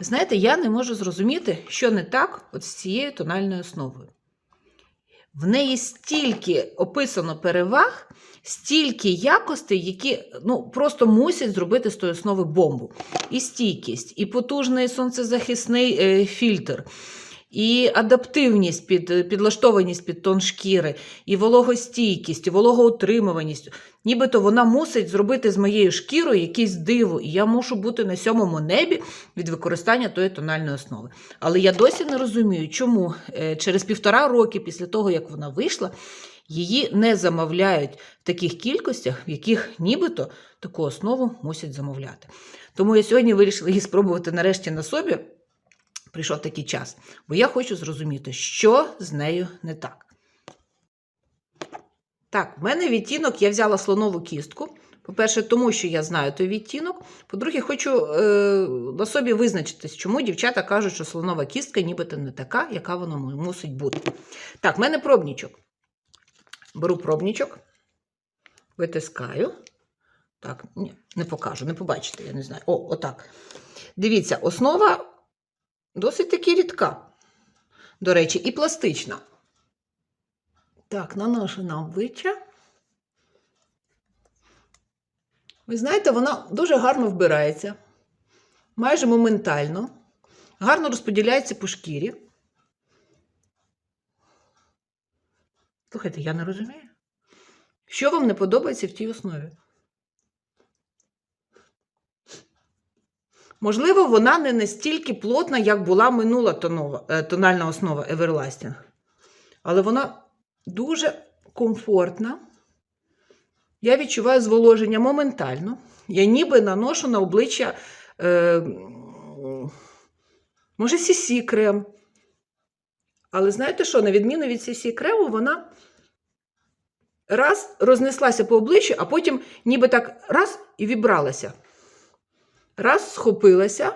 Знаєте, я не можу зрозуміти, що не так от з цією тональною основою. В неї стільки описано переваг, стільки якостей, які ну, просто мусять зробити з тої основи бомбу. І стійкість, і потужний сонцезахисний е, фільтр, і адаптивність під підлаштованість під тон шкіри, і вологостійкість, і вологоутримуваність. Нібито вона мусить зробити з моєю шкірою якесь диво, і я мушу бути на сьомому небі від використання тої тональної основи. Але я досі не розумію, чому е, через півтора роки після того, як вона вийшла, її не замовляють в таких кількостях, в яких нібито таку основу мусять замовляти. Тому я сьогодні вирішила її спробувати нарешті на собі. Прийшов такий час, бо я хочу зрозуміти, що з нею не так. Так, в мене відтінок, я взяла слонову кістку. По-перше, тому що я знаю той відтінок. По-друге, хочу е, на собі визначитись, чому дівчата кажуть, що слонова кістка нібито не така, яка вона мусить бути. Так, в мене пробнічок. Беру пробнічок, витискаю. Так, ні, не покажу, не побачите, я не знаю. О, отак. Дивіться, основа досить таки рідка, до речі, і пластична. Так, наношу на обличчя. Ви знаєте, вона дуже гарно вбирається, майже моментально, гарно розподіляється по шкірі. Слухайте, я не розумію. Що вам не подобається в тій основі? Можливо, вона не настільки плотна, як була минула тонова, е, тональна основа Everlasting. Але вона дуже комфортна. Я відчуваю зволоження моментально. Я ніби наношу на обличчя, е, може, CC крем. Але знаєте що, на відміну від CC крему, вона раз рознеслася по обличчю, а потім ніби так раз і вібралася. Раз схопилася.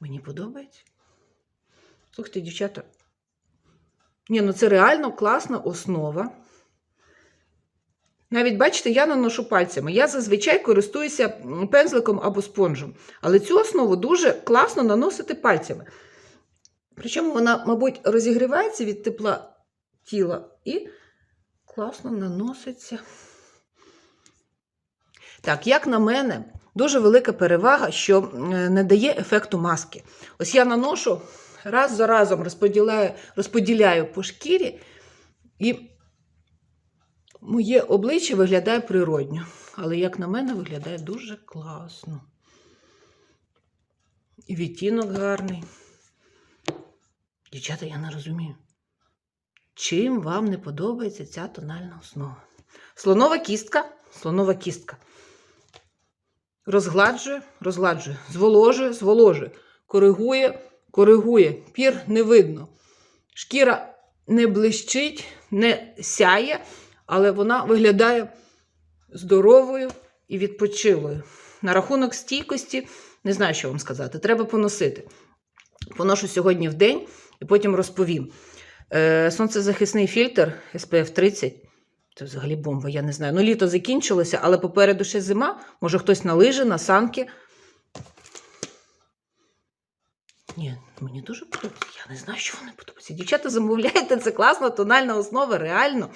Мені подобається. Слухайте, дівчата. Ні, ну це реально класна основа. Навіть, бачите, я наношу пальцями. Я зазвичай користуюся пензликом або спонжем. Але цю основу дуже класно наносити пальцями. Причому вона, мабуть, розігрівається від тепла тіла і класно наноситься. Так, як на мене, дуже велика перевага, що не дає ефекту маски. Ось я наношу раз за разом розподіляю, розподіляю по шкірі, і моє обличчя виглядає природньо. Але, як на мене, виглядає дуже класно. І відтінок гарний. Дівчата, я не розумію. Чим вам не подобається ця тональна основа? Слонова кістка, слонова кістка. Розгладжує, розгладжує, зволожує, зволожує, коригує, коригує. Пір не видно. Шкіра не блищить, не сяє, але вона виглядає здоровою і відпочилою. На рахунок стійкості, не знаю, що вам сказати, треба поносити. Поношу сьогодні в день і потім розповім. Е, сонцезахисний фільтр SPF 30. Це взагалі бомба, я не знаю. Ну, літо закінчилося, але попереду ще зима. Може, хтось на лижі, на санки. Ні, мені дуже подобається. Я не знаю, що вони подобається. Дівчата, замовляєте, це класна тональна основа, реально.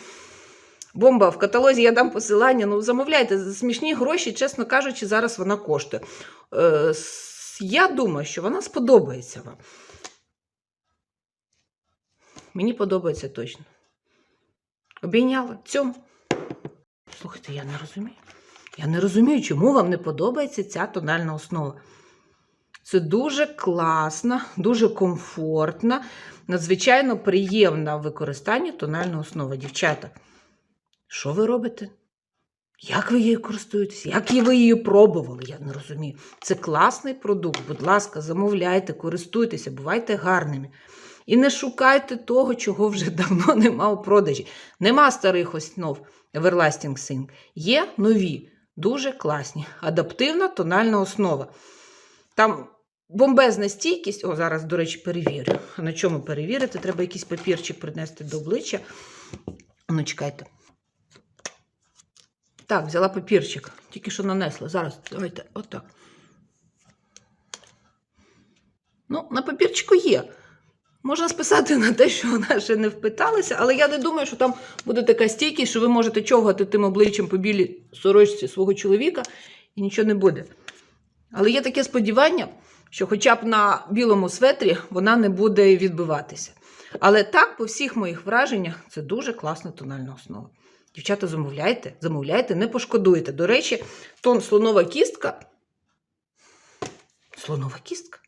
Бомба в каталозі я дам посилання. Ну, замовляйте за смішні гроші, чесно кажучи, зараз вона коштує. Е, я думаю, що вона сподобається вам. Мені подобається точно. Обійняла. Цьому. Слухайте, я не розумію. Я не розумію, чому вам не подобається ця тональна основа. Це дуже класна, дуже комфортна, надзвичайно приємна в використанні тональна основа. Дівчата, що ви робите? Як ви її користуєтесь? Як ви її пробували? Я не розумію. Це класний продукт. Будь ласка, замовляйте, користуйтеся, бувайте гарними. І не шукайте того, чого вже давно нема у продажі. Нема старих основ Everlasting Sing. Є нові, дуже класні. Адаптивна тональна основа. Там бомбезна стійкість. О, зараз, до речі, перевірю. На чому перевірити? Треба якийсь папірчик принести до обличчя. Ну, чекайте. Так, взяла папірчик. Тільки що нанесла. Зараз, давайте, отак. Ну, на папірчику є. Можна списати на те, що вона ще не впиталася, але я не думаю, що там буде така стійкість, що ви можете човгати тим обличчям по білій сорочці свого чоловіка і нічого не буде. Але є таке сподівання, що хоча б на білому светрі вона не буде відбиватися. Але так, по всіх моїх враженнях, це дуже класна тональна основа. Дівчата, замовляйте, замовляйте, не пошкодуєте. До речі, тон слонова кістка. Слонова кістка.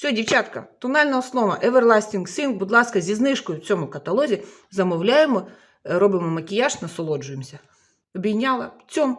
Все, дівчатка, тональна основа Everlasting Sing, будь ласка, зі знижкою в цьому каталозі замовляємо, е, робимо макіяж, насолоджуємося. Обійняла. Цьом.